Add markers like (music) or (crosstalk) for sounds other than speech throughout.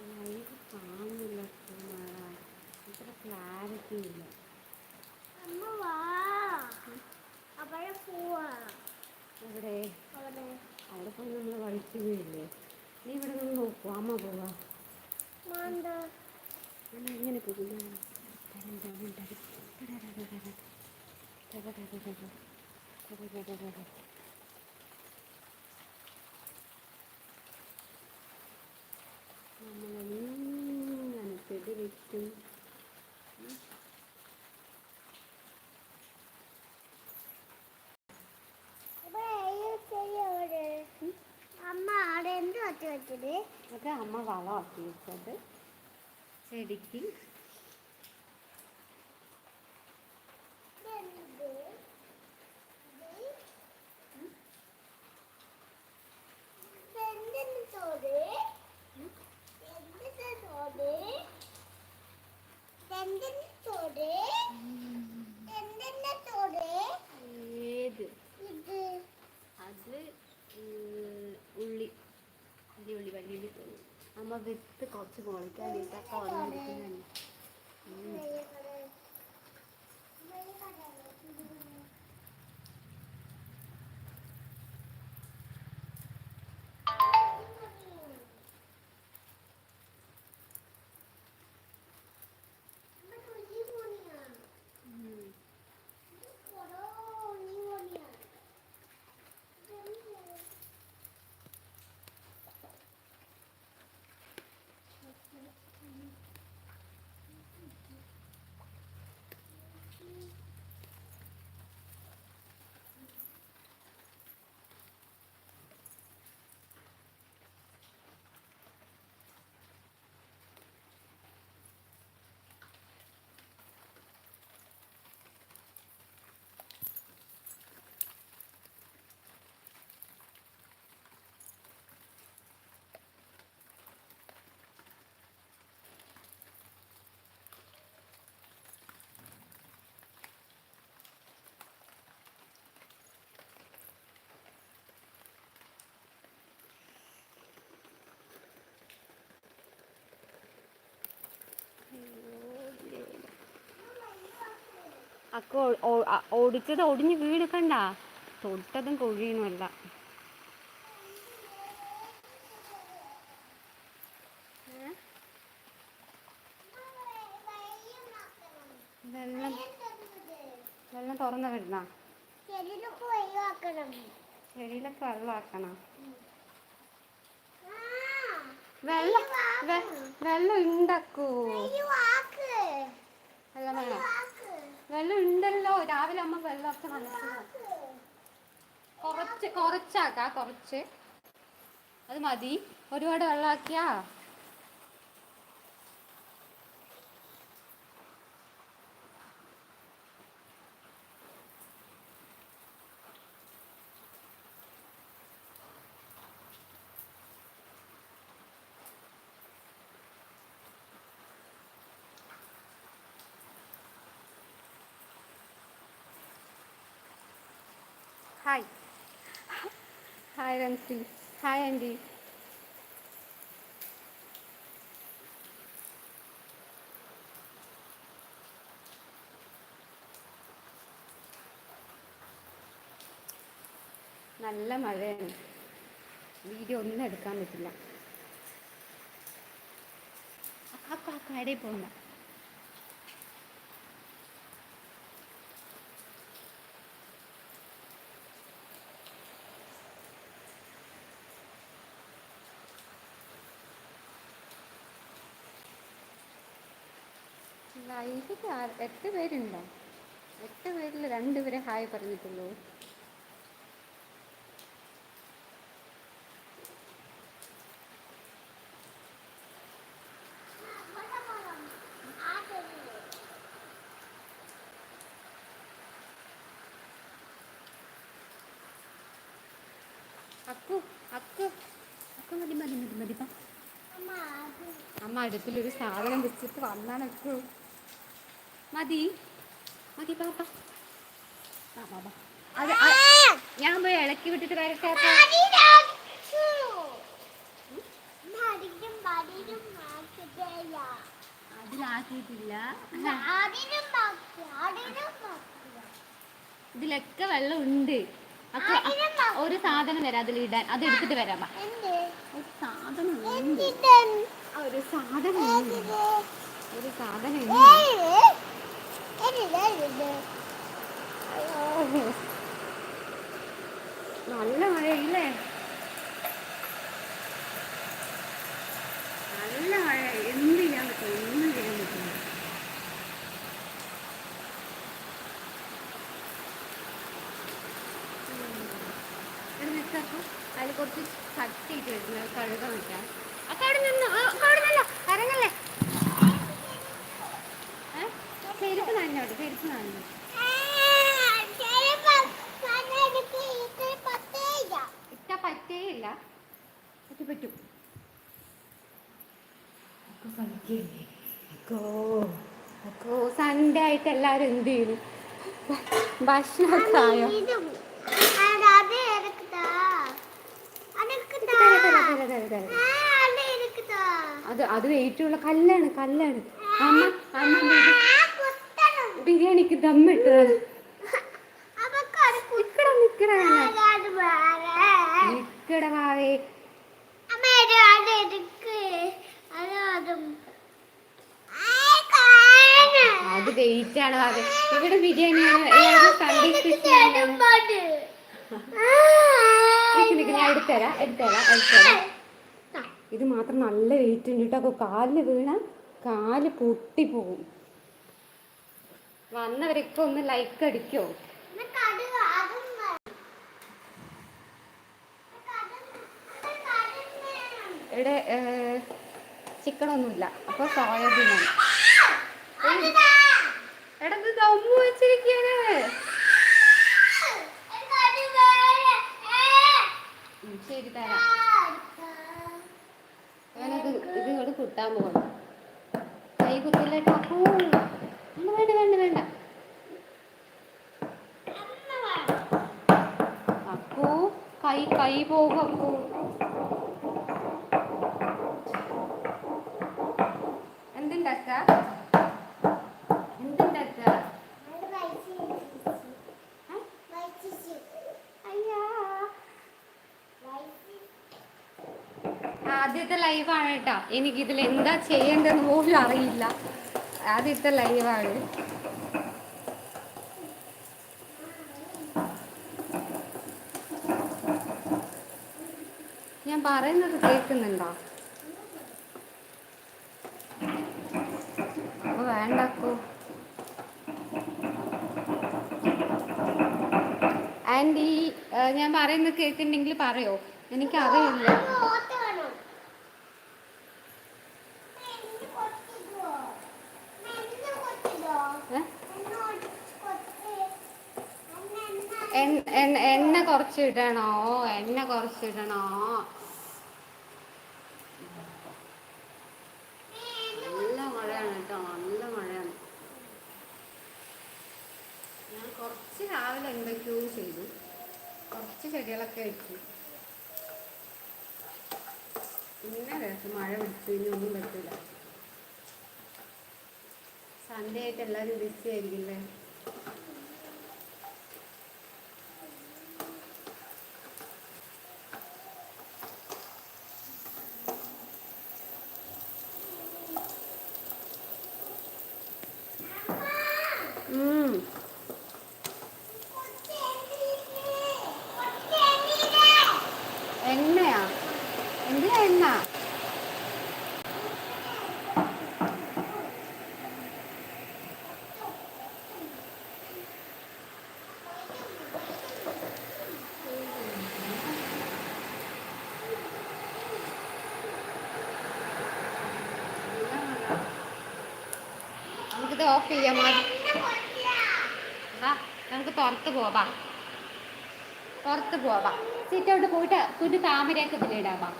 Live കാണുന്നില്ല ഇത്ര clarity ഇല്ല ഇവിടെ അവിടെ പോയി നമ്മൾ വഴിക്ക് വീഴില്ലേ നീ ഇവിടെ നിന്ന് നോക്കൂ അമ്മ പോവാ അമ്മ എങ്ങനെ പോകും നമ്മളെങ്ങനെ ചെടി വെക്കും അത് അമ്മ വളമാക്കി വെച്ചത്. ചെടിക്ക് అమ్మ వెతికి వచ్చి గోడకి అని తక్కువ അക്ക ഓടിച്ചത് ഒടിഞ്ഞ് വീട് കണ്ട. തൊട്ടതും കൊഴിയണമല്ല വെള്ളം വെള്ളം തുറന്നു വിടണ? ചെടിയിലൊക്കെ വെള്ളമാക്കണം വെള്ളം വെള്ളം ഉണ്ടാക്കൂ. വെള്ളം വേണം. വെള്ളം ഉണ്ടല്ലോ രാവിലെ അമ്മ വെള്ളമൊക്കെ നനച്ചു കുറച്ച് കുറച്ചാക്കാം കുറച്ച്. അത് മതി. ഒരുപാട് വെള്ളമാക്കിയാ. Hi hi Rency hi aunty നല്ല മഴയാണ്. വീഡിയോ ഒന്നും എടുക്കാൻ പറ്റില്ല. ആ കടയിൽ പോകണ്ട ലൈവിൽ എട്ട് പേരുണ്ടോ? എട്ട് പേരിൽ രണ്ടുപേരെ ഹായ് പറഞ്ഞിട്ടുള്ളൂ. അക്കു അക്കു. അക്കു മതി മതി മതി മതി അമ്മ അടുത്തിലൊരു അമ്മ അടുപ്പിലൊരു സാധനം വെച്ചിട്ട് വന്നാണ് അക്കു. മതി. മതി പാപ്പ ആ വാ. അത് ഞാൻ പോയി ഇളക്കി വിട്ടിട്ട് വരട്ടെ. അതിലാക്കിയിട്ടില്ല. ഇതിലൊക്കെ വെള്ളം ഉണ്ട്. ഒരു സാധനം വരാം അതിലിടാൻ അത് എടുത്തിട്ട് വരാം? ഒരു സാധനം ഒരു സാധനം? ഒരു സാധനം (laughs) നല്ല മഴയില്ലേ നല്ല മഴ. എന്ത് ചെയ്യാൻ പറ്റും? ഒന്നും ചെയ്യാൻ പറ്റില്ല. അതിൽ കുറച്ച് കട്ടിയിട്ട് വരുന്നത് കഴുകാൻ വെക്കാം. ആ, അവിടെ നിന്നോ ഇറങ്ങല്ലേ ഏ? ചെരുപ്പ് നനഞ്ഞോട്ടെ ചെരുപ്പ് നനഞ്ഞു ആ, ചിലപ്പോ കണ്ണെടുക്ക് ഇത് പത്തേയില്ല. ഇട്ടാ പറ്റേയില്ല പറ്റി പറ്റും അക്കോ സൺഡേ ആയിട്ട് എല്ലാവരും എന്ത് ചെയ്യുന്നു ഭക്ഷണമൊക്കെ ആയോ. അത് അത് വെയിറ്റുള്ള കല്ലാണ് കല്ലാണ്. അമ്മ അമ്മ. ബിരിയാണിക്ക് ദമ്മിട്ടതാണ് നിക്കട നിക്കട. നിക്കട വാവേ അമ്മ ഇത് അത് എടുക്ക്. അത് അതും. ആ, കാണണം. അത് വെയിറ്റ് ആണ് വാവേ ഇവിടെ ബിരിയാണിയാണ്. ഞാൻ എടുത്തരാം എടുത്തരാം എടുത്തരാം. ഇത് മാത്രം നല്ല വെയിറ്റ് ഉണ്ട് കേട്ടോ. അപ്പോൾ കാലിൽ വീണ കാൽ പൊട്ടിപ്പോകും വന്നവരൊക്കെ ഒന്ന് ലൈക്ക് അടിക്കോ. ഇവിടെ ചിക്കനൊന്നുമില്ല. അപ്പോൾ സോയാബീനാണ്. എടാ വെച്ചിരിക്കാണ് ശരി തരാം. ഞാനത് ഇത് ഇങ്ങോട്ട് കുത്താൻ പോകണം കൈ കുത്തില്ല കേട്ടോ വേണ്ട വേണ്ട വേണ്ട. അപ്പൂ. കൈ കൈ പോകും അപ്പൂ. എന്തുണ്ടാക്ക അത് വയറ്റി ഏ? വയറ്റിച്ച്. അയ്യാ വയറ്റി. ആദ്യത്തെ ലൈവാണ് കേട്ടോ. എനിക്കിതിൽ എന്താ ചെയ്യേണ്ടതെന്ന് പോലും അറിയില്ല. ആദ്യത്തെ ലൈവാണ്. ഞാൻ പറയുന്നത് കേൾക്കുന്നുണ്ടോ? അപ്പൊ വേണ്ടക്കോ. ഈ ഞാൻ പറയുന്നത് കേൾക്കുന്നുണ്ടെങ്കിൽ പറയോ? എനിക്കറിയില്ല. എണ്ണ കുറച്ച് ഇടണോ എണ്ണ കുറച്ച് ഇടണോ നല്ല മഴയാണ് കേട്ടോ നല്ല മഴയാണ്. ഞാൻ കുറച്ച് രാവിലെ എന്തൊക്കെയോ ചെയ്തു. കുറച്ച് ചെടികളൊക്കെ വെച്ചു. പിന്നെ ദിവസം മഴ പിടിച്ചു ഒന്നും പറ്റില്ല സൺഡേ ആയിട്ട് എല്ലാവരും ബിസി ആയിരിക്കില്ലേ? നമുക്കിത് ഓഫ് ചെയ്യാം വാ നമുക്ക് പുറത്ത് പോവാം. പുറത്ത് പോവാം. സിറ്റൗട്ട് പോയിട്ട് കുഞ്ഞു താമരയൊക്കെ ഇതിലിടാം വാ.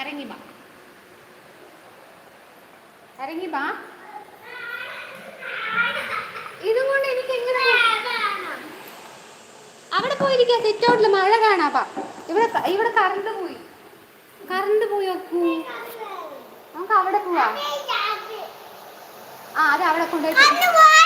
ഇറങ്ങി വാ. ഇറങ്ങി വാ. ഇതും കൊണ്ട് എനിക്ക് എങ്ങനെ. അവിടെ പോയിരിക്കാം സിറ്റൗട്ടിൽ മഴ കാണാപ്പാ ഇവിടെ ഇവിടെ കറണ്ട് പോയി. കറണ്ട് പോയി നോക്കൂ. നമുക്ക് അവിടെ പോവാ. ആ അത് അവിടെ കൊണ്ടുപോയി